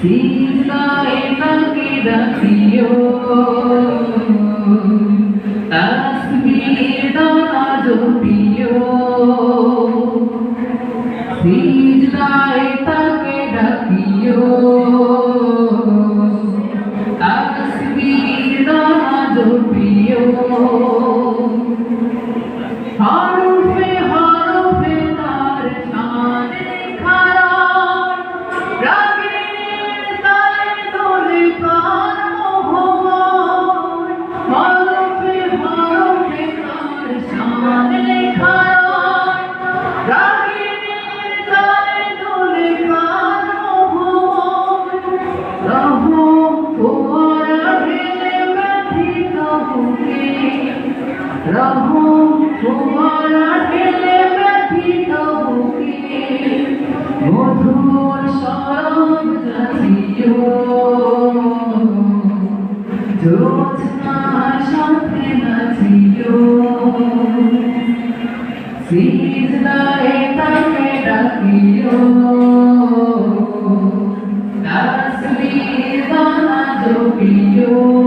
সিজদায় তাকে রাখিও। তাসবির দানা জপিও সিজদায় তাকে রাখিও। তাসবির দানা জপিও হরফে রহম তোমারা ঢেলে ব্যথিত বুকে মধুর সরব জাতিও জ্যোৎস্নার সিজদায় তাকে ডাকিও তাসবির দানা জপিও